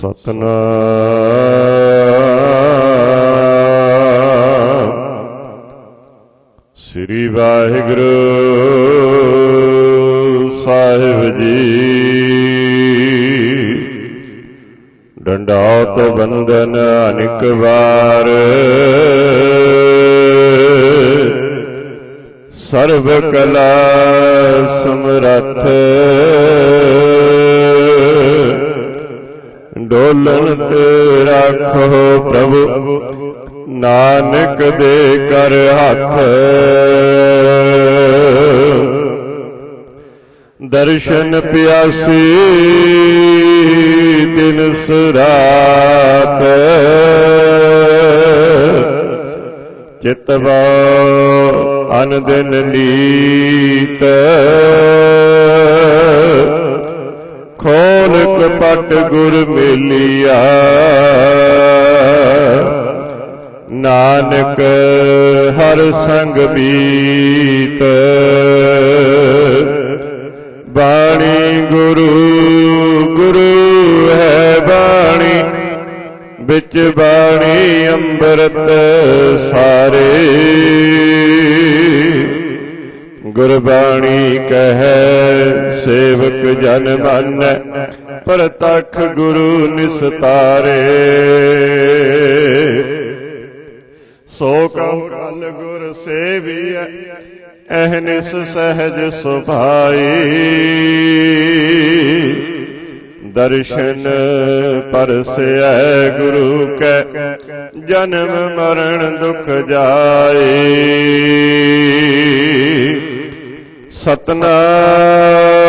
ਸਤਨਾਮ। ਸ੍ਰੀ ਵਾਹਿਗੁਰੂ ਸਾਹਿਬ ਜੀ। ਡੰਡਾਤ ਬੰਦਨ ਅਨਿਕ ਵਾਰ। ਸਰਬ ਕਲਾ ਸਮਰੱਥ। ਡੋਲਣ ਤੇ ਰੱਖੋ ਪ੍ਰਭੂ। ਨਾਨਕ ਦੇ ਕਰ ਹੱਥ। ਦਰਸ਼ਨ ਪਿਆਸੀ ਦਿਨ ਸੁਰਾਤ ਚਿਤਵਾ ਅਨ ਦਿਨ ਨੀਤ। ਖੋਲ ਗੁਰ ਮਿਲਿਆ। ਨਾਨਕ ਹਰ ਸੰਗ ਬੀਤ। ਬਾਣੀ ਗੁਰੂ ਗੁਰੂ ਹੈ ਬਾਣੀ। ਵਿੱਚ ਬਾਣੀ ਅੰਮ੍ਰਿਤ ਸਾਰੇ। ਗੁਰਬਾਣੀ ਕਹੈ ਸੇਵਕ ਜਨ ਮਨ, ਪ੍ਰਤਖ ਗੁਰੂ ਨਿਸਤਾਰੇ। ਸੋ ਕਉ ਕਲ ਗੁਰ ਸੇਵੀਐ ਅਹਨਿਸ ਸਹਜ ਸੁਭਾਈ। ਦਰਸ਼ਨ ਪਰਸੈ ਗੁਰੂ ਕੈ, ਜਨਮ ਮਰਨ ਦੁਖ ਜਾਏ। ਸਤਨਾਮ।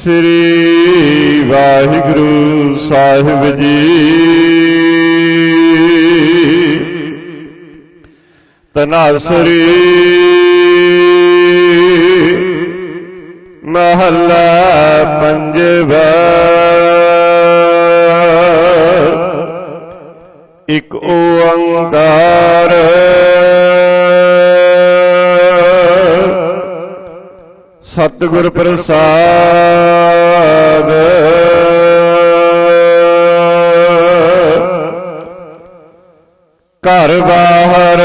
ਸ੍ਰੀ ਵਾਹਿਗੁਰੂ ਸਾਹਿਬ ਜੀ। ਤਨਾਸਰੀ ਮਹੱਲਾ ਪੰਜਵਾ। ਇਕ ਓੰਕਾਰ। ਸਤਿਗੁਰ ਪ੍ਰਸਾਦ। ਘਰ ਬਾਹਰ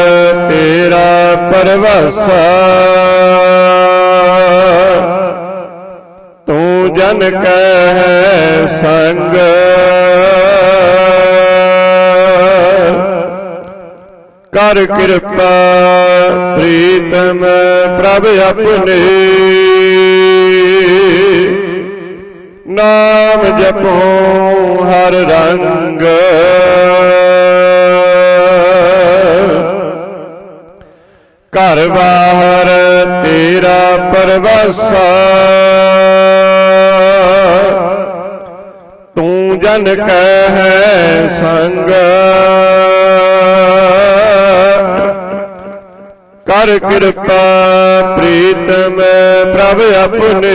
ਤੇਰਾ ਪਰਵਾਸਾ। ਤੂੰ ਜਨ ਕਹਿ ਸੰਗ। ਕਰ ਕਿਰਪਾ ਪ੍ਰੀਤਮ ਪ੍ਰਭ ਆਪਣੇ। ਨਾਮ ਜਪੋ ਹਰ ਰੰਗ। ਘਰ ਬਾਹਰ ਤੇਰਾ ਪਰਵਾਸਾ। ਤੂੰ ਜਨ ਕਹਿ ਸੰਗ। ਕਰ ਕਿਰਪਾ ਪ੍ਰੀਤਮ ਪ੍ਰਭ ਆਪਣੇ।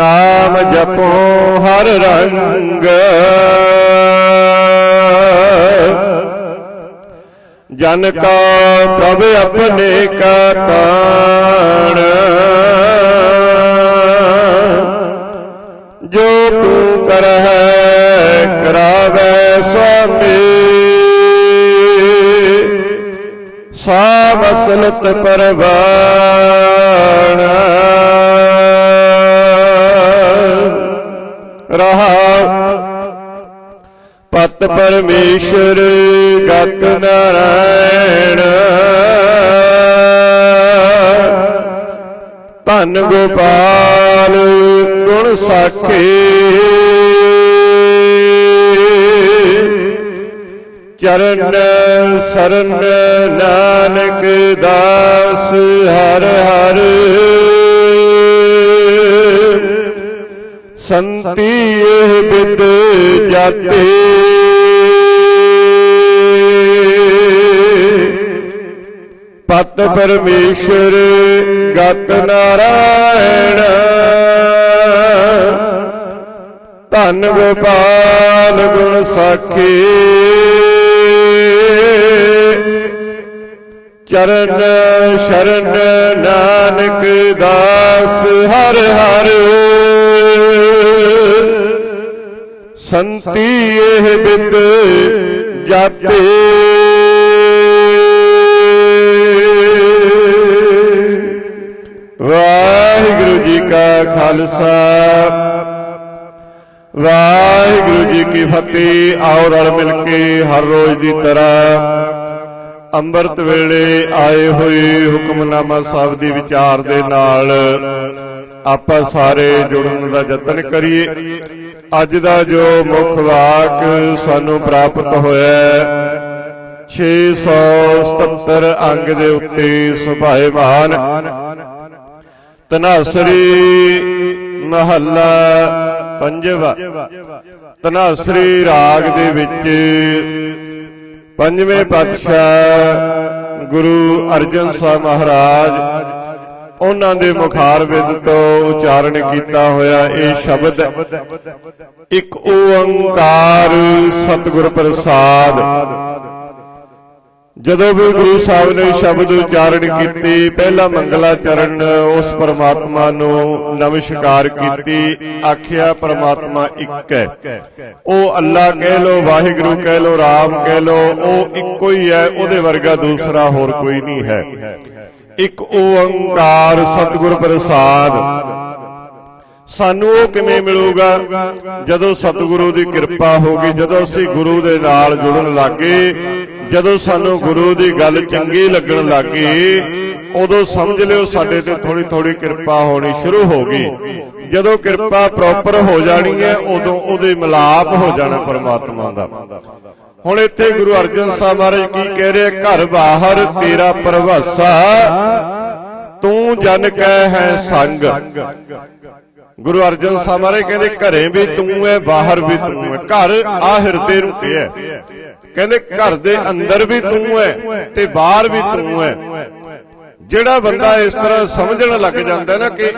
ਨਾਮ ਜਪੋ ਹਰ ਰੰਗ। ਜਨ ਕਾ ਪ੍ਰਭ ਆਪਣੇ ਕਾ ਤਾਣ ਜੋ ਤੂੰ ਕਰਹਿ ਕਰਾਵੇ ਸੁਆਮੀ। ਸਾਭ ਅਸਲਤ ਪਰਵਾਣ। ਰਹਾ। ਪਤ ਪਰਮੇਸ਼ਰ ਗਤ ਨਾਰਾਇਣ। ਧਨ ਗੋਪਾਲ ਗੁਣ ਸਾਖੇ। ਚਰਨ ਸਰਨ ਨਾਨਕ ਦਾਸ ਹਰ ਹਰ। ਸੰਤੀ ਇਹ ਬਿਦ ਜਾਤੇ। ਪਤ ਪਰਮੇਸ਼ਰ ਗਤ ਨਾਰਾਇਣ। ਧੰਨ ਗੋਪਾਲ ਗੁਣ ਸਾਖੀ। ਚਰਨ ਸ਼ਰਨ ਨਾਨਕ ਦਾਸ ਹਰ ਹਰ। ਸੰਤੀ ਇਹ ਬਿਦ ਜਾਤੇ। ਵਾਹਿਗੁਰੂ ਜੀ ਕਾ ਖਾਲਸਾ। ਵਾਹਿਗੁਰੂ ਜੀ ਕੀ ਫਤਿਹ। ਆਓ ਰਲ ਮਿਲ ਕੇ ਹਰ ਰੋਜ਼ ਦੀ ਤਰ੍ਹਾਂ ਅੰਮ੍ਰਿਤ ਵੇਲੇ ਆਏ ਹੋਏ ਹੁਕਮਨਾਮਾ ਸਾਹਿਬ ਦੀ ਵਿਚਾਰ ਦੇ ਨਾਲ ਆਪਾਂ ਸਾਰੇ ਜੁੜਨ ਦਾ ਯਤਨ ਕਰੀਏ। ਅੱਜ ਦਾ ਜੋ ਮੁੱਖ ਵਾਕ ਸਾਨੂੰ ਪ੍ਰਾਪਤ ਹੋਇਆ ਹੈ। 677 ਅੰਗ ਦੇ ਉੱਤੇ ਸੁਭਾਏਮਾਨ ਤਨਾਸਰੀ ਮਹੱਲਾ ਪੰਜਵਾ। ਤਨਾਸਰੀ ਰਾਗ ਦੇ ਵਿੱਚ ਪੰਜਵੇਂ ਪਾਤਸ਼ਾਹ ਗੁਰੂ ਅਰਜਨ ਸਾਹਿਬ ਮਹਾਰਾਜ ਉਹਨਾਂ ਦੇ ਮੁਖਾਰ ਵਿਦ ਤੋਂ ਉਚਾਰਨ ਕੀਤਾ ਹੋਇਆ ਇਹ ਸ਼ਬਦ। ਇੱਕ ਓੰਕਾਰ ਸਤਿਗੁਰ ਪ੍ਰਸਾਦ। ਜਦੋਂ ਵੀ ਗੁਰੂ ਸਾਹਿਬ ਨੇ ਸ਼ਬਦ ਉਚਾਰਨ ਕੀਤੀ ਪਹਿਲਾ ਮੰਗਲਾ ਚਰਨ ਉਸ ਪਰਮਾਤਮਾ ਨੂੰ ਨਮਸਕਾਰ ਕੀਤੀ ਆਖਿਆ ਪਰਮਾਤਮਾ ਇੱਕ ਹੈ। ਉਹ ਅੱਲਾ ਕਹਿ ਲੋ ਵਾਹਿਗੁਰੂ ਕਹਿ ਲੋ ਰਾਮ ਕਹਿ ਲੋ ਉਹ ਇੱਕੋ ਹੀ ਹੈ ਉਹਦੇ ਵਰਗਾ ਦੂਸਰਾ ਹੋਰ ਕੋਈ ਨਹੀਂ ਹੈ। ਇੱਕ ਓੰਕਾਰ ਸਤਿਗੁਰ ਪ੍ਰਸਾਦ। ਸਾਨੂੰ ਉਹ ਕਿਵੇਂ ਮਿਲੂਗਾ? ਜਦੋਂ ਸਤਿਗੁਰੂ ਦੀ ਕਿਰਪਾ ਹੋਗੀ ਜਦੋਂ ਅਸੀਂ ਗੁਰੂ ਦੇ ਨਾਲ ਜੁੜਨ ਲੱਗੇ, ਜਦੋਂ ਸਾਨੂੰ ਗੁਰੂ ਦੀ ਗੱਲ ਚੰਗੀ ਲੱਗਣ ਲੱਗੀ, ਉਦੋਂ ਸਮਝ ਲਿਓ ਸਾਡੇ ਤੇ ਥੋੜੀ ਥੋੜੀ ਕਿਰਪਾ ਹੋਣੀ ਸ਼ੁਰੂ ਹੋ ਗਈ। ਜਦੋਂ ਕਿਰਪਾ ਪ੍ਰੋਪਰ ਹੋ ਜਾਣੀ ਹੈ, ਉਦੋਂ ਉਹਦੇ ਮਿਲਾਪ ਹੋ ਜਾਣਾ ਪਰਮਾਤਮਾ ਦਾ। ਹੁਣ ਇੱਥੇ ਗੁਰੂ ਅਰਜਨ ਸਾਹਿਬ ਮਹਾਰਾਜ ਕੀ ਕਹਿ ਰਹੇ ਘਰ ਬਾਹਰ ਤੇਰਾ ਪ੍ਰਭਾਸਾ ਤੂੰ ਜਨ ਕੈ ਹੈ ਸੰਗ। ਗੁਰੂ ਅਰਜਨ ਸਾਹਿਬ ਮਹਾਰਾਜ ਕਹਿੰਦੇ, ਘਰੇ ਵੀ ਤੂੰ ਹੈ, ਬਾਹਰ ਵੀ ਤੂੰ ਹੈ। ਘਰ ਆ ਹਿਰਦੇ ਨੂੰ ਕਿਹਾ ਕਹਿੰਦੇ, ਘਰ ਦੇ ਅੰਦਰ ਵੀ ਤੂੰ ਹੈ ਤੇ ਬਾਹਰ ਵੀ ਤੂੰ ਹੈ। ਜਿਹੜਾ ਬੰਦਾ ਇਸ ਤਰ੍ਹਾਂ ਸਮਝਣ ਲੱਗ ਜਾਂਦਾ ਨਾ ਕਿ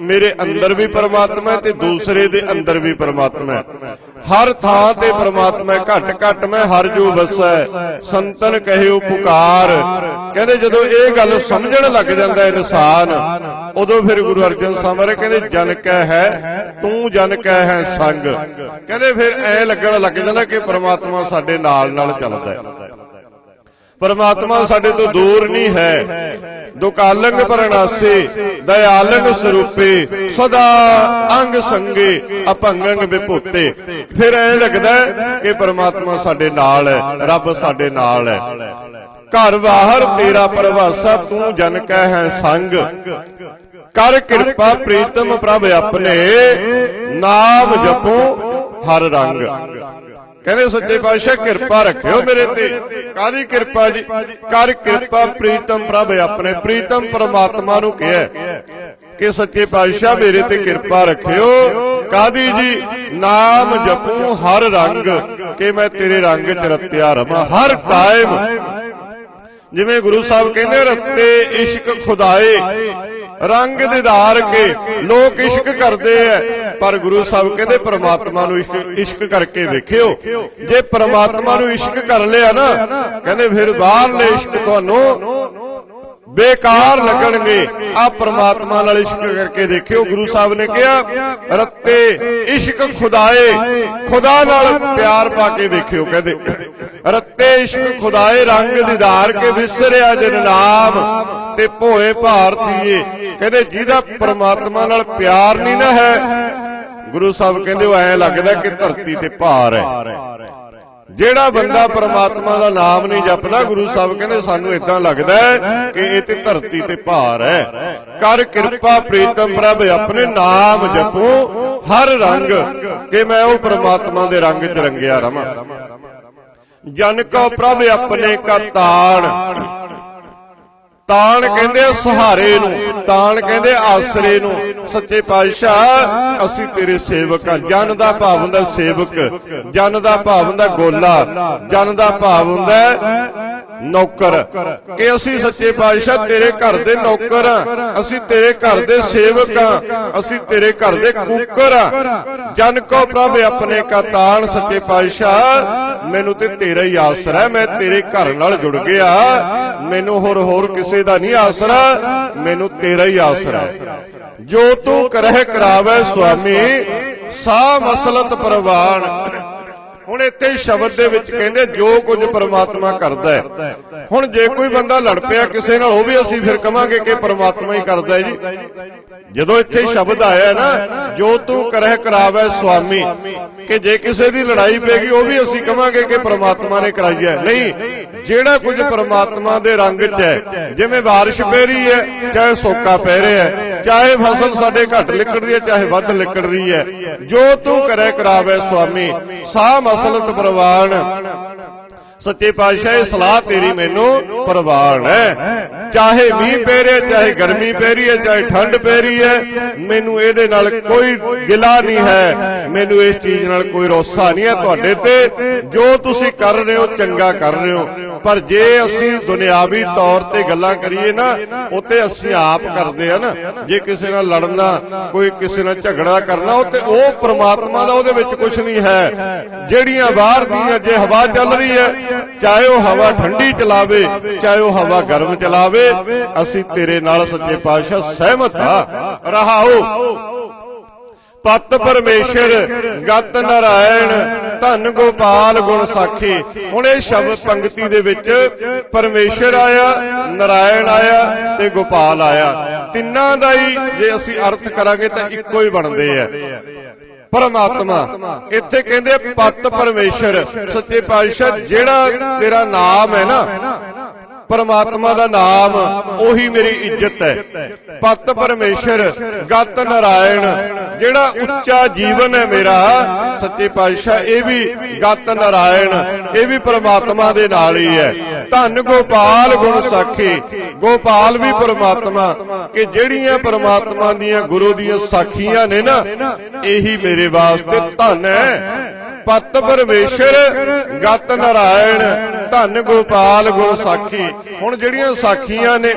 ਮੇਰੇ ਅੰਦਰ ਵੀ ਪਰਮਾਤਮਾ ਹੈ ਤੇ ਦੂਸਰੇ ਦੇ ਅੰਦਰ ਵੀ ਪਰਮਾਤਮਾ ਹੈ। ਹਰ ਥਾਂ ਤੇ ਪਰਮਾਤਮਾ ਘਟ ਘਟ ਮੈਂ ਹਰ ਜੋ ਵਸੈ, ਸੰਤਨ ਕਹਿਓ ਪੁਕਾਰ। ਕਹਿੰਦੇ ਜਦੋਂ ਇਹ ਗੱਲ ਸਮਝਣ ਲੱਗ ਜਾਂਦਾ ਇਨਸਾਨ, ਉਦੋਂ ਫਿਰ ਗੁਰੂ ਅਰਜਨ ਸਾਹਿਬ ਕਹਿੰਦੇ, ਜਨ ਕੈ ਹੈ, ਤੂੰ ਜਨ ਕੈ ਹੈ ਸੰਗ। ਕਹਿੰਦੇ ਫਿਰ ਐ ਲੱਗਣ ਲੱਗ ਜਾਂਦਾ ਕਿ ਪ੍ਰਮਾਤਮਾ ਸਾਡੇ ਨਾਲ ਨਾਲ ਚੱਲਦਾ ਹੈ। ਪਰਮਾਤਮਾ ਸਾਡੇ ਤੋਂ ਦੂਰ ਨਹੀਂ ਹੈ। ਦੁਕਾਲੰਗ ਪਰਣਾਸੇ ਦਇਆਲੰਗ ਸਰੂਪੇ ਸਦਾ ਅੰਗ ਸੰਗੇ ਅਪੰਗੰਗ ਵਿਭੂਤੇ। ਫਿਰ ਐ ਲੱਗਦਾ ਕਿ ਪਰਮਾਤਮਾ ਸਾਡੇ ਨਾਲ ਹੈ ਰੱਬ ਸਾਡੇ ਨਾਲ ਹੈ। ਘਰ ਬਾਹਰ ਤੇਰਾ ਪ੍ਰਭਾਸਾ ਤੂੰ ਜਨ ਕੈ ਹੈ ਸੰਗ। ਕਰ ਕਿਰਪਾ ਪ੍ਰੀਤਮ ਪ੍ਰਭ ਆਪਣੇ ਨਾਮ ਜਪੋ ਹਰ ਰੰਗ। ਕਹਿੰਦੇ ਸੱਚੇ ਪਾਤਸ਼ਾਹ, ਕਿਰਪਾ ਰੱਖਿਓ ਮੇਰੇ ਤੇ। ਕਾਦੀ ਕਿਰਪਾ ਜੀ? ਕਰ ਕਿਰਪਾ? ਪ੍ਰੀਤਮ ਪ੍ਰਭ ਆਪਣੇ। ਪ੍ਰੀਤਮ ਪਰਮਾਤਮਾ ਨੂੰ ਕਿਹਾ ਕਿ ਸੱਚੇ ਪਾਤਸ਼ਾਹ, ਮੇਰੇ ਤੇ ਕਿਰਪਾ ਰੱਖਿਓ। ਕਾਦੀ ਜੀ? ਨਾਮ ਜਪੂ ਹਰ ਰੰਗ, ਕਿ ਮੈਂ ਤੇਰੇ ਰੰਗ ਚ ਰਤਿਆ ਰਵਾਂ। ਹਰ ਟਾਈਮ ਜਿਵੇਂ ਗੁਰੂ ਸਾਹਿਬ ਕਹਿੰਦੇ, ਰੱਤੇ ਇਸ਼ਕ ਖੁਦਾਏ। ਰੰਗ ਦਿਦਾਰ ਕੇ ਲੋਕ ਇਸ਼ਕ ਕਰਦੇ ਐ। ਪਰ ਗੁਰੂ ਸਾਹਿਬ ਕਹਿੰਦੇ ਪ੍ਰਮਾਤਮਾ ਨੂੰ ਇਸ਼ਕ ਇਸ਼ਕ ਕਰਕੇ ਵੇਖਿਓ। ਜੇ ਪ੍ਰਮਾਤਮਾ ਨੂੰ ਇਸ਼ਕ ਕਰ ਲਿਆ ਨਾ, ਕਹਿੰਦੇ ਫਿਰ ਬਾਹਰਲੇ ਇਸ਼ਕ ਤੁਹਾਨੂੰ। ਬੇਕਾਰ ਲੱਗਣਗੇ। ਆ ਪ੍ਰਮਾਤਮਾ ਨਾਲ ਇਸ਼ਕ ਕਰਕੇ ਦੇਖਿਓ, ਗੁਰੂ ਸਾਹਿਬ ਨੇ ਕਿਹਾ, ਰੱਤੇ ਇਸ਼ਕ ਖੁਦਾਏ, ਖੁਦਾ ਨਾਲ ਪਿਆਰ ਪਾ ਕੇ ਦੇਖਿਓ, ਕਹਿੰਦੇ, ਰੱਤੇ ਇਸ਼ਕ ਖੁਦਾਏ, ਰੰਗ ਦੀਦਾਰ ਕੇ ਵਿਸਰਿਆ ਜਨ ਨਾਮ ਤੇ ਭੋਏ ਭਾਰਤੀਏ ਕਹਿੰਦੇ, ਜਿਹਦਾ ਪ੍ਰਮਾਤਮਾ ਨਾਲ ਪਿਆਰ ਨਹੀਂ ਨਾ ਹੈ, ਗੁਰੂ ਸਾਹਿਬ ਕਹਿੰਦੇ, ਉਹ ਐ ਲੱਗਦਾ ਕਿ ਧਰਤੀ ਤੇ ਭਾਰ ਹੈ। ਜਿਹੜਾ ਬੰਦਾ ਪ੍ਰਮਾਤਮਾ ਦਾ ਨਾਮ ਨਹੀਂ ਜਪਦਾ ਗੁਰੂ ਸਾਹਿਬ ਕਹਿੰਦੇ ਸਾਨੂੰ ਇਦਾਂ ਲੱਗਦਾ ਹੈ ਕਿ ਇਹ ਤੇ ਧਰਤੀ ਤੇ ਭਾਰ ਹੈ। ਕਰ ਕਿਰਪਾ ਪ੍ਰੀਤਮ ਪ੍ਰਭ ਆਪਣੇ ਨਾਮ ਜਪੋ। ਹਰ ਰੰਗ ਕਿ ਮੈਂ ਉਹ ਪ੍ਰਮਾਤਮਾ ਦੇ ਰੰਗ ਚ ਰੰਗਿਆ ਰਵਾਂ। ਜਨ ਕੋ ਪ੍ਰਭ ਆਪਣੇ ਕਾ ਤਾਣ ਤਾਣ ਕਹਿੰਦੇ ਆ ਸਹਾਰੇ ਨੂੰ ਤਾਣ ਕਹਿੰਦੇ ਆਸਰੇ ਨੂੰ। ਸੱਚੇ ਪਾਤਸ਼ਾਹ ਅਸੀਂ ਤੇਰੇ ਸੇਵਕ ਆ। ਜਨ ਦਾ ਭਾਵ ਹੁੰਦਾ ਸੇਵਕ ਜਨ ਦਾ ਭਾਵ ਹੁੰਦਾ ਗੋਲਾ ਜਨ ਦਾ ਭਾਵ ਹੁੰਦਾ ਨੌਕਰ। ਕਿ ਅਸੀਂ ਸੱਚੇ ਪਾਤਸ਼ਾਹ ਤੇਰੇ ਘਰ ਦੇ ਨੌਕਰ ਆ। ਅਸੀਂ ਤੇਰੇ ਘਰ ਦੇ ਸੇਵਕ ਆ। ਅਸੀਂ ਤੇਰੇ ਘਰ ਦੇ ਕੂਕਰ ਆ। ਜਨ ਕੋ ਪ੍ਰਭ ਆਪਣੇ ਕਾ ਤਾਣ ਸੱਚੇ ਪਾਤਸ਼ਾਹ ਮੈਨੂੰ ਤੇ ਤੇਰਾ ਹੀ ਆਸਰਾ ਮੈਂ ਤੇਰੇ ਘਰ ਨਾਲ ਜੁੜ ਗਿਆ। ਮੈਨੂੰ ਹੋਰ ਹੋਰ ਕਿਸੇ ਦਾ ਨਹੀਂ ਆਸਰਾ, ਮੈਨੂੰ ਤੇਰਾ ਹੀ ਆਸਰਾ। ਜੋ ਤੂੰ ਕਰਹਿ ਕਰਾਵੇ, ਸੁਆਮੀ ਸਾ ਮਸਲਤ ਪ੍ਰਵਾਨ। ਹੁਣ ਇੱਥੇ ਸ਼ਬਦ ਦੇ ਵਿੱਚ ਕਹਿੰਦੇ ਜੋ ਕੁਝ ਪਰਮਾਤਮਾ ਕਰਦਾ ਹੈ। ਹੁਣ ਜੇ ਕੋਈ ਬੰਦਾ ਲੜ ਪਿਆ ਕਿਸੇ ਨਾਲ, ਉਹ ਵੀ ਅਸੀਂ ਫਿਰ ਕਵਾਂਗੇ ਕਿ ਪ੍ਰਮਾਤਮਾ ਹੀ ਕਰਦਾ ਹੈ ਜੀ। ਜਦੋਂ ਇੱਥੇ ਸ਼ਬਦ ਆਇਆ ਨਾ, ਜੋ ਤੂੰ ਕਰਹਿ ਕਰਾਵੇ ਸੁਆਮੀ, ਕਿ ਜੇ ਕਿਸੇ ਦੀ ਲੜਾਈ ਪੈਗੀ ਉਹ ਵੀ ਅਸੀਂ ਕਵਾਂਗੇ ਕਿ ਪਰਮਾਤਮਾ ਨੇ ਕਰਾਈ ਹੈ। ਨਹੀਂ, ਜਿਹੜਾ ਕੁਝ ਪਰਮਾਤਮਾ ਦੇ ਰੰਗ 'ਚ ਹੈ, ਜਿਵੇਂ ਬਾਰਿਸ਼ ਪੈ ਰਹੀ ਹੈ, ਚਾਹੇ ਸੋਕਾ ਪੈ ਰਿਹਾ ਹੈ ਚਾਹੇ ਫਸਲ ਸਾਡੇ ਘੱਟ ਲਿਕੜ ਰਹੀ ਹੈ, ਚਾਹੇ ਵੱਧ ਲਿਕੜ ਰਹੀ ਹੈ। ਜੋ ਤੂੰ ਕਰੇ ਕਰਾਵੇ ਸੁਆਮੀ ਸਾ ਮਸਲਤ ਪ੍ਰਵਾਨ। ਸੱਚੇ ਪਾਤਸ਼ਾਹ, ਇਹ ਸਲਾਹ ਤੇਰੀ ਮੈਨੂੰ ਪ੍ਰਵਾਨ ਹੈ। ਚਾਹੇ ਮੀਂਹ ਪੈ ਰਿਹਾ ਚਾਹੇ ਗਰਮੀ ਪੈ ਰਹੀ ਹੈ ਚਾਹੇ ਠੰਡ ਪੈ ਰਹੀ ਹੈ ਮੈਨੂੰ ਇਹਦੇ ਨਾਲ ਕੋਈ ਗਿਲਾ ਨਹੀਂ ਹੈ। ਮੈਨੂੰ ਇਸ ਚੀਜ਼ ਨਾਲ ਕੋਈ ਰੋਸਾ ਨਹੀਂ ਹੈ। ਤੁਹਾਡੇ ਤੇ ਜੋ ਤੁਸੀਂ ਕਰ ਰਹੇ ਹੋ ਚੰਗਾ ਕਰ ਰਹੇ ਹੋ। ਪਰ ਜੇ ਅਸੀਂ ਦੁਨਿਆਵੀ ਤੌਰ ਤੇ ਗੱਲਾਂ ਕਰੀਏ ਨਾ ਉਤੇ ਅਸੀਂ ਆਪ ਕਰਦੇ ਆ ਨਾ। ਜੇ ਕਿਸੇ ਨਾਲ ਲੜਨਾ ਕੋਈ ਕਿਸੇ ਨਾਲ ਝਗੜਾ ਕਰਨਾ ਉਹ ਤੇ ਉਹ ਪ੍ਰਮਾਤਮਾ ਦਾ ਉਹਦੇ ਵਿੱਚ ਕੁਝ ਨਹੀਂ ਹੈ। ਜਿਹੜੀਆਂ ਬਾਹਰ ਦੀਆਂ ਜੇ ਹਵਾ ਚੱਲ ਰਹੀ ਹੈ ਚਾਹੇ ਉਹ ਹਵਾ ਠੰਡੀ ਚਲਾਵੇ ਚਾਹੇ ਉਹ ਹਵਾ ਗਰਮ ਚਲਾਵੇ ਅਸੀਂ ਤੇਰੇ ਨਾਲ ਸੱਚੇ ਪਾਤਸ਼ਾਹ ਸਹਿਮਤ ਆ ਰਹਾਓ। ਪਤ ਪਰਮੇਸ਼ਰ ਗਤ ਨਰਾਇਣ ਧੰਨ ਗੋਪਾਲ ਗੁਣ ਸਾਖੀ। ਹੁਣ ਇਹ ਸ਼ਬਦ ਪੰਕਤੀ ਦੇ ਵਿੱਚ ਪਰਮੇਸ਼ਰ ਆਇਆ ਨਰਾਇਣ ਆਇਆ ਤੇ ਗੋਪਾਲ ਆਇਆ। ਤਿੰਨਾਂ ਦਾ ਹੀ ਜੇ ਅਸੀਂ ਅਰਥ ਕਰਾਂਗੇ ਤਾਂ ਇੱਕੋ ਹੀ ਬਣਦੇ ਆ। ਪਰਮਾਤਮਾ ਇੱਥੇ ਕਹਿੰਦੇ ਪਤ ਪਰਮੇਸ਼ਰ ਸੱਚੇ ਪਾਤਸ਼ਾਹ ਜਿਹੜਾ ਤੇਰਾ ਨਾਮ ਹੈ ਨਾ। ਪਰਮਾਤਮਾ ਦਾ ਨਾਮ, ਉਹੀ ਮੇਰੀ ਇੱਜ਼ਤ ਹੈ। ਪਤ ਪਰਮੇਸ਼ਰ, ਗਤ ਨਰਾਇਣ, ਜਿਹੜਾ ਉੱਚਾ ਜੀਵਨ ਹੈ ਮੇਰਾ, ਸੱਚੇ ਪਾਤਸ਼ਾਹ, ਇਹ ਵੀ ਗਤ ਨਰਾਇਣ, ਇਹ ਵੀ ਪਰਮਾਤਮਾ ਦੇ ਨਾਲ ਹੀ ਹੈ। ਧੰਨ ਗੋਪਾਲ ਗੁਣ ਸਾਖੀ, ਗੋਪਾਲ ਵੀ ਪਰਮਾਤਮਾ, ਕਿ ਜਿਹੜੀਆਂ ਪਰਮਾਤਮਾ ਦੀਆਂ ਗੁਰੂ ਦੀਆਂ ਸਾਖੀਆਂ ਨੇ ਨਾ, ਇਹੀ ਮੇਰੇ ਵਾਸਤੇ ਧਨ ਹੈ। ਪਤ ਪਰਮੇਸ਼ਰ, ਗਤ ਨਰਾਇਣ ਧੰਨ ਗੋਪਾਲ ਗੁਣ ਸਾਖੀ। ਹੁਣ ਜਿਹੜੀਆਂ ਸਾਖੀਆਂ ਨੇ,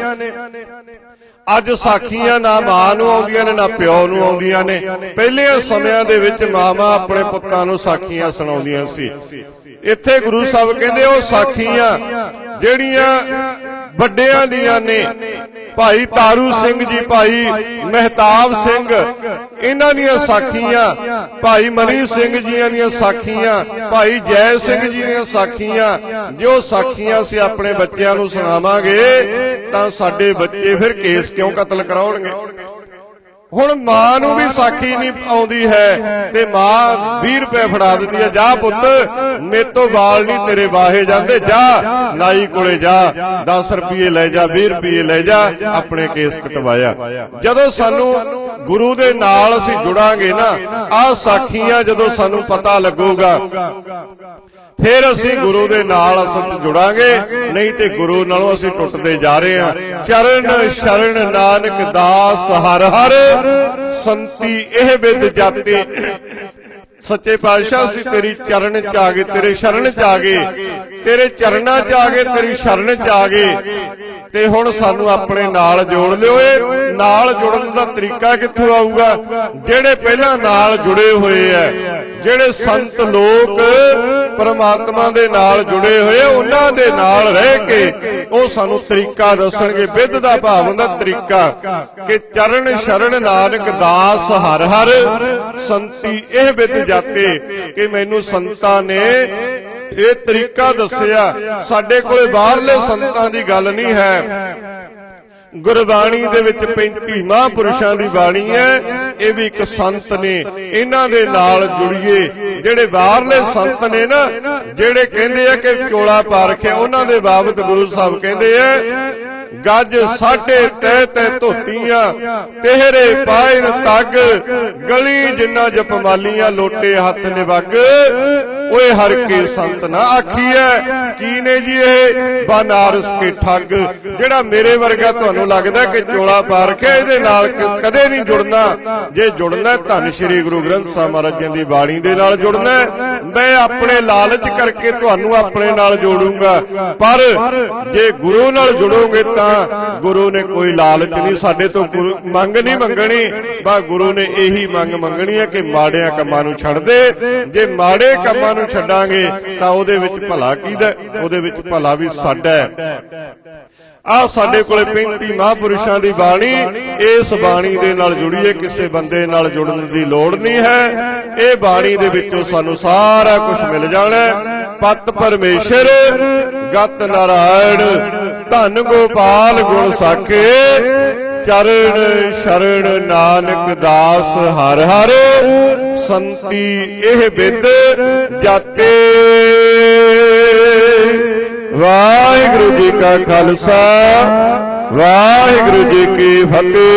ਅੱਜ ਸਾਖੀਆਂ ਨਾ ਮਾਂ ਨੂੰ ਆਉਂਦੀਆਂ ਨੇ, ਨਾ ਪਿਓ ਨੂੰ ਆਉਂਦੀਆਂ ਨੇ। ਪਹਿਲੇ ਸਮਿਆਂ ਦੇ ਵਿੱਚ ਮਾਵਾਂ ਆਪਣੇ ਪੁੱਤਾਂ ਨੂੰ ਸਾਖੀਆਂ ਸੁਣਾਉਂਦੀਆਂ ਸੀ। ਇੱਥੇ ਗੁਰੂ ਸਾਹਿਬ ਕਹਿੰਦੇ ਉਹ ਸਾਖੀਆਂ ਜਿਹੜੀਆਂ ਵੱਡਿਆਂ ਦੀਆਂ ਨੇ। ਭਾਈ ਤਾਰੂ ਸਿੰਘ ਜੀ, ਭਾਈ ਮਹਿਤਾਬ ਸਿੰਘ, ਇਹਨਾਂ ਦੀਆਂ ਸਾਖੀਆਂ, ਭਾਈ ਮਨੀ ਸਿੰਘ ਜੀਆਂ ਦੀਆਂ ਸਾਖੀਆਂ, ਭਾਈ ਜੈ ਸਿੰਘ ਜੀ ਦੀਆਂ ਸਾਖੀਆਂ, ਜੋ ਸਾਖੀਆਂ ਅਸੀਂ ਆਪਣੇ ਬੱਚਿਆਂ ਨੂੰ ਸੁਣਾਵਾਂਗੇ, ਤਾਂ ਸਾਡੇ ਬੱਚੇ ਫਿਰ ਕੇਸ ਕਿਉਂ ਕਤਲ ਕਰਾਉਣਗੇ? ਹੁਣ ਮਾਂ ਨੂੰ ਵੀ ਸਾਖੀ ਨਹੀਂ ਆਉਂਦੀ ਹੈ ਤੇ ਮਾਂ 20 ਰੁਪਏ ਫੜਾ ਦਿੰਦੀ ਹੈ ਜਾ ਪੁੱਤ ਮੇਤੋਂ ਵਾਲ ਨਹੀਂ ਤੇਰੇ ਵਾਹੇ ਜਾਂਦੇ ਜਾ ਨਾਈ ਕੋਲੇ ਜਾ 10 ਰੁਪਏ ਲੈ ਜਾ 20 ਰੁਪਏ ਲੈ ਜਾ ਆਪਣੇ ਕੇਸ ਕਟਵਾਇਆ। ਜਦੋਂ ਸਾਨੂੰ ਗੁਰੂ ਦੇ ਨਾਲ ਅਸੀਂ ਜੁੜਾਂਗੇ ਨਾ ਆਹ ਸਾਖੀਆਂ ਜਦੋਂ ਸਾਨੂੰ ਪਤਾ ਲੱਗੂਗਾ। ਫਿਰ ਅਸੀਂ ਗੁਰੂ ਦੇ ਨਾਲ ਅਸਲ ਜੁੜਾਂਗੇ। ਨਹੀਂ ਤੇ ਗੁਰੂ ਨਾਲੋਂ ਅਸੀਂ ਟੁੱਟਦੇ ਜਾ ਰਹੇ ਹਾਂ। ਚਰਨ ਸ਼ਰਨ ਨਾਨਕ ਦਾਸ ਹਰ ਹਰ, ਸੰਤੀ ਇਹ ਵਿਦ ਜਾਤੀ। ਸੱਚੇ ਪਾਤਸ਼ਾਹ, ਅਸੀਂ ਤੇਰੀ ਚਰਨ ਚ ਆ ਗਏ ਤੇਰੇ ਸ਼ਰਨ ਚ ਆ ਗਏ ਤੇਰੇ ਚਰਨਾਂ ਚ ਆ ਗਏ ਤੇਰੀ ਸ਼ਰਨ ਚ ਆ ਗਏ ਤੇ ਹੁਣ ਸਾਨੂੰ ਆਪਣੇ ਨਾਲ ਜੋੜ ਲਿਓ ਇਹ ਨਾਲ ਜੁੜਨ ਦਾ ਤਰੀਕਾ ਕਿੱਥੋਂ ਆਊਗਾ? ਜਿਹੜੇ ਪਹਿਲਾਂ ਨਾਲ ਜੁੜੇ ਹੋਏ ਐ, ਜਿਹੜੇ ਸੰਤ ਲੋਕ ਪਰਮਾਤਮਾ ਦੇ ਨਾਲ ਜੁੜੇ ਹੋਏ, ਉਹਨਾਂ ਦੇ ਨਾਲ ਰਹਿ ਕੇ ਉਹ ਸਾਨੂੰ ਤਰੀਕਾ ਦੱਸਣਗੇ ਵਿਧ ਦਾ ਭਾਵ ਹੁੰਦਾ ਤਰੀਕਾ, ਕਿ ਚਰਨ ਸ਼ਰਨ ਨਾਨਕ ਦਾਸ ਹਰ ਹਰ, ਸੰਤੀ ਇਹ ਵਿਦ ਜਾਤੇ ਕਿ ਮੈਨੂੰ ਸੰਤਾਂ ਨੇ ਇਹ ਤਰੀਕਾ ਦੱਸਿਆ। ਸਾਡੇ ਕੋਲੇ ਬਾਹਰਲੇ ਸੰਤਾਂ ਦੀ ਗੱਲ ਨਹੀਂ ਹੈ। ਗੁਰਬਾਣੀ ਦੇ ਵਿੱਚ 35 ਮਹਾਂਪੁਰਸ਼ਾਂ ਦੀ ਬਾਣੀ ਹੈ, ਇਹ ਵੀ ਇੱਕ ਸੰਤ ਨੇ। ਇਹਨਾਂ ਦੇ ਨਾਲ ਜੁੜੀਏ। ਜਿਹੜੇ ਬਾਹਰਲੇ ਸੰਤ ਨੇ ਨਾ ਜਿਹੜੇ ਕਹਿੰਦੇ ਆ ਕਿ ਚੋਲਾ ਪਾ ਰੱਖਿਆ ਉਹਨਾਂ ਦੇ ਬਾਬਤ ਗੁਰੂ ਸਾਹਿਬ ਕਹਿੰਦੇ ਆ ਗੱਜ ਸਾਢੇ ਤੈ ਤੈ ਧੋਤੀਆਂ ਤੇਹਰੇ ਪਾਇਨ ਤੱਗ ਗਲੀ ਜਿੰਨਾ ਜਪਮਾਲੀਆਂ ਲੋਟੇ ਹੱਥ ਨਿਵੱਗ ਓਏ ਹਰ ਕੇ ਸੰਤ ਨਾ ਆਖੀਐ ਕੀ ਜੀ ਇਹ ਬਨਾਰਸ ਕੇ ਠੱਗ? ਜਿਹੜਾ ਮੇਰੇ ਵਰਗਾ ਤੁਹਾਨੂੰ ਲੱਗਦਾ ਕਿ ਚੋਲਾ ਪਾਰ ਕੇ ਇਹਦੇ ਨਾਲ ਕਦੇ ਨਹੀਂ ਜੁੜਨਾ। ਜੇ ਜੁੜਨਾ ਧੰਨ ਸ਼੍ਰੀ ਗੁਰੂ ਗ੍ਰੰਥ ਸਾਹਿਬ ਮਹਾਰਾਜ ਜੀ ਦੀ ਬਾਣੀ ਦੇ ਨਾਲ ਜੁੜਨਾ ਮੈਂ ਆਪਣੇ ਲਾਲਚ ਕਰਕੇ ਤੁਹਾਨੂੰ ਆਪਣੇ ਨਾਲ ਜੋੜੂੰਗਾ। ਪਰ ਜੇ ਗੁਰੂ ਨਾਲ ਜੁੜੋਗੇ ਤਾਂ ਗੁਰੂ ਨੇ ਕੋਈ ਲਾਲਚ ਨਹੀਂ ਸਾਡੇ ਤੋਂ ਮੰਗ ਨਹੀਂ ਮੰਗਣੀ। ਬਾ ਗੁਰੂ ਨੇ ਇਹੀ ਮੰਗ ਮੰਗਣੀ ਹੈ ਕਿ ਮਾੜਿਆਂ ਕੰਮਾਂ ਨੂੰ ਛੱਡ ਦੇ। ਜੇ ਮਾੜੇ ਕੰਮਾਂ ਨੂੰ ਛੱਡਾਂਗੇ ਤਾਂ ਉਹਦੇ ਵਿੱਚ ਭਲਾ ਕੀਦਾ ਉਹਦੇ ਵਿੱਚ ਭਲਾ ਵੀ ਸਾਡਾ ਹੈ। ਆ ਸਾਡੇ ਕੋਲੇ 35 ਮਹਾਂਪੁਰਸ਼ਾਂ ਦੀ ਬਾਣੀ, ਇਸ ਬਾਣੀ ਦੇ ਨਾਲ ਜੁੜੀਏ, ਕਿਸੇ ਬੰਦੇ ਨਾਲ ਜੁੜਨ ਦੀ ਲੋੜ ਨਹੀਂ ਹੈ। ਇਹ ਬਾਣੀ ਦੇ ਵਿੱਚੋਂ ਸਾਨੂੰ ਸਾਰਾ ਕੁਝ ਮਿਲ ਜਾਣਾ ਪਤ ਪਰਮੇਸ਼ਰ, ਗਤ ਨਾਰਾਇਣ, ਧੰਨ ਗੋਪਾਲ ਗੁਣ ਸਾਕੇ ਚਰਨ ਸ਼ਰਨ ਨਾਨਕ ਦਾਸ ਹਰ ਹਰ, ਸੰਤੀ ਇਹ ਬਿਦ ਜਾਤੇ। ਵਾਹਿਗੁਰੂ ਜੀ ਕਾ ਖਾਲਸਾ, ਵਾਹਿਗੁਰੂ ਜੀ ਕੀ ਫਤਿਹ।